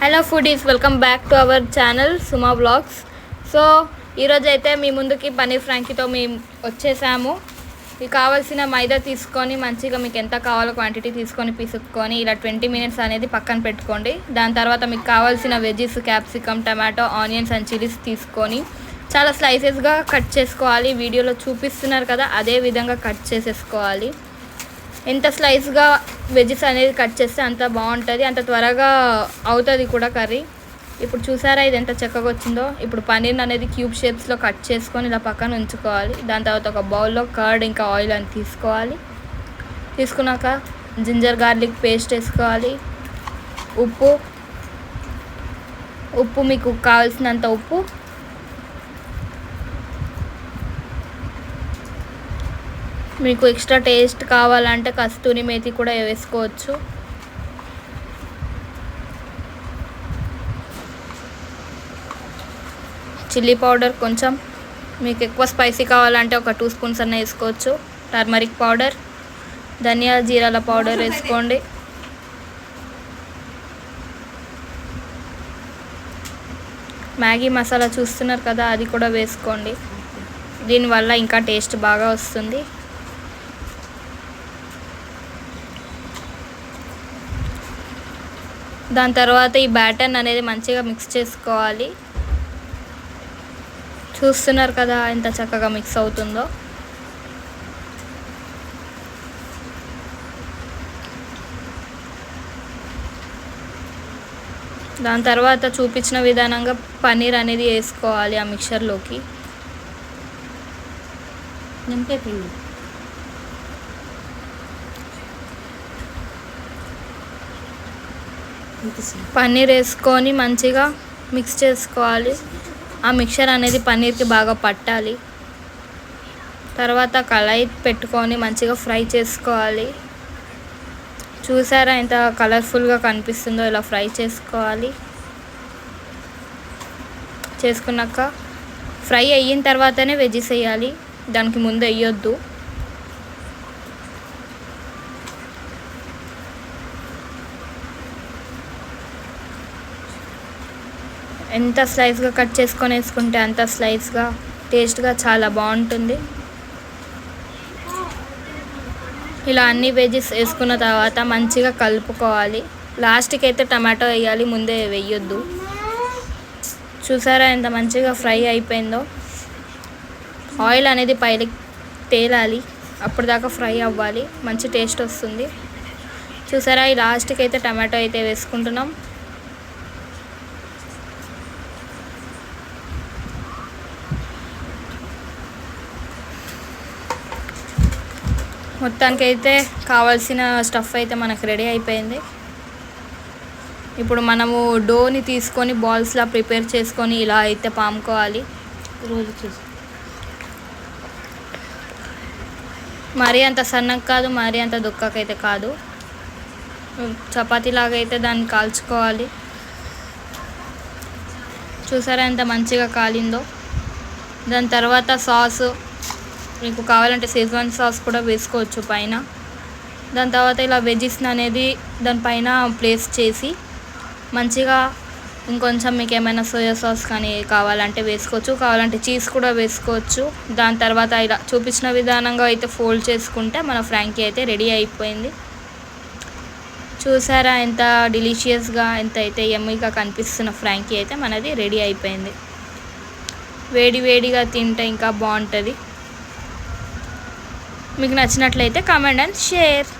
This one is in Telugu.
Hello foodies welcome back to our channel Suma blogs so ఈరోజు అయితే మీ ముందుకి పనీర్ ఫ్రాంకీతో మేము వచ్చేసాము. మీకు కావాల్సిన మైదా తీసుకొని మంచిగా మీకు ఎంత కావాలో క్వాంటిటీ తీసుకొని పీసుకొని ఇలా ట్వంటీ మినిట్స్ అనేది పక్కన పెట్టుకోండి. దాని తర్వాత మీకు కావాల్సిన veggies capsicum tomato onions and chillies తీసుకొని చాలా స్లైసెస్గా కట్ చేసుకోవాలి. వీడియోలో చూపిస్తున్నారు కదా అదే విధంగా కట్ చేసేసుకోవాలి. ఎంత స్లైస్గా వెజ్జెస్ అనేది కట్ చేస్తే అంత బాగుంటుంది అంత త్వరగా అవుతుంది కూడా కర్రీ. ఇప్పుడు చూసారా ఇది ఎంత చక్కగా వచ్చిందో? ఇప్పుడు పన్నీర్ అనేది క్యూబ్ షేప్స్లో కట్ చేసుకొని ఇలా పక్కన ఉంచుకోవాలి. దాని తర్వాత ఒక బౌల్లో కర్డ్ ఇంకా ఆయిల్ అని తీసుకోవాలి. తీసుకున్నాక జింజర్ గార్లిక్ పేస్ట్ వేసుకోవాలి. ఉప్పు ఉప్పు మీకు కావాల్సినంత ఉప్పు మీకు ఎక్స్ట్రా టేస్ట్ కావాలంటే కస్తూరి మేతి కూడా వేసుకోవచ్చు. చిల్లీ పౌడర్ కొంచెం. మీకు ఎక్కువ స్పైసీ కావాలంటే ఒక టూ స్పూన్స్ అన్న వేసుకోవచ్చు. టర్మరిక్ పౌడర్ ధనియాల జీరాల పౌడర్ వేసుకోండి. మ్యాగీ మసాలా చూస్తున్నారు కదా అది కూడా వేసుకోండి. దీనివల్ల ఇంకా టేస్ట్ బాగా వస్తుంది. దాని తర్వాత ఈ బ్యాటర్న్ అనేది మంచిగా మిక్స్ చేసుకోవాలి. చూస్తున్నారు కదా ఎంత చక్కగా మిక్స్ అవుతుందో. దాని తర్వాత చూపించిన విధానంగా పన్నీర్ అనేది వేసుకోవాలి ఆ మిక్చర్లోకి నింపే పిండి. పన్నీర్ వేసుకొని మంచిగా మిక్స్ చేసుకోవాలి. ఆ మిక్చర్ అనేది పన్నీర్కి బాగా పట్టాలి. తర్వాత కళాయి పెట్టుకొని మంచిగా ఫ్రై చేసుకోవాలి. చూసారా ఎంత కలర్ఫుల్గా కనిపిస్తుందో ఇలా ఫ్రై చేసుకోవాలి. చేసుకున్నాక ఫ్రై అయిన తర్వాతనే వెజ్జెస్ వేయాలి. దానికి ముందు వేయొద్దు. ఎంత స్లైస్గా కట్ చేసుకొని వేసుకుంటే అంత స్లైస్గా టేస్ట్గా చాలా బాగుంటుంది. ఇలా అన్ని వెజెస్ వేసుకున్న తర్వాత మంచిగా కలుపుకోవాలి. లాస్ట్కి అయితే టమాటో వేయాలి ముందే వేయొద్దు. చూసారా ఎంత మంచిగా ఫ్రై అయిపోయిందో? ఆయిల్ అనేది పైకి తేలాలి అప్పటిదాకా ఫ్రై అవ్వాలి మంచి టేస్ట్ వస్తుంది. చూసారా ఈ లాస్ట్కి అయితే టమాటో అయితే వేసుకుంటున్నాం. మొత్తానికి అయితే కావాల్సిన స్టఫ్ అయితే మనకు రెడీ అయిపోయింది. ఇప్పుడు మనము డోని తీసుకొని బాల్స్లా ప్రిపేర్ చేసుకొని ఇలా అయితే పాముకోవాలి. రోజు చేసి. మరీ అంత సన్నగా కాదు మరీ అంత దుక్కకైతే కాదు. చపాతీలాగా అయితే దాన్ని కాల్చుకోవాలి. చూసారా ఎంత మంచిగా కాలిందో. దాని తర్వాత సాస్ మీకు కావాలంటే సేజ్వాన్ సాస్ కూడా వేసుకోవచ్చు పైన. దాని తర్వాత ఇలా వెజ్జెస్ అనేది దానిపైన ప్లేస్ చేసి మంచిగా ఇంకొంచెం మీకు ఏమైనా సోయా సాస్ కానీ కావాలంటే వేసుకోవచ్చు. కావాలంటే చీజ్ కూడా వేసుకోవచ్చు. దాని తర్వాత ఇలా చూపించిన విధానంగా అయితే ఫోల్డ్ చేసుకుంటే మన ఫ్రాంకీ అయితే రెడీ అయిపోయింది. చూసారా ఎంత డిలీషియస్గా ఎంత అయితే ఎమ్మీగా కనిపిస్తున్న ఫ్రాంకీ అయితే మనది రెడీ అయిపోయింది. వేడి వేడిగా తింటే ఇంకా బాగుంటుంది. మీకు నచ్చినట్లయితే కామెంట్ అండ్ షేర్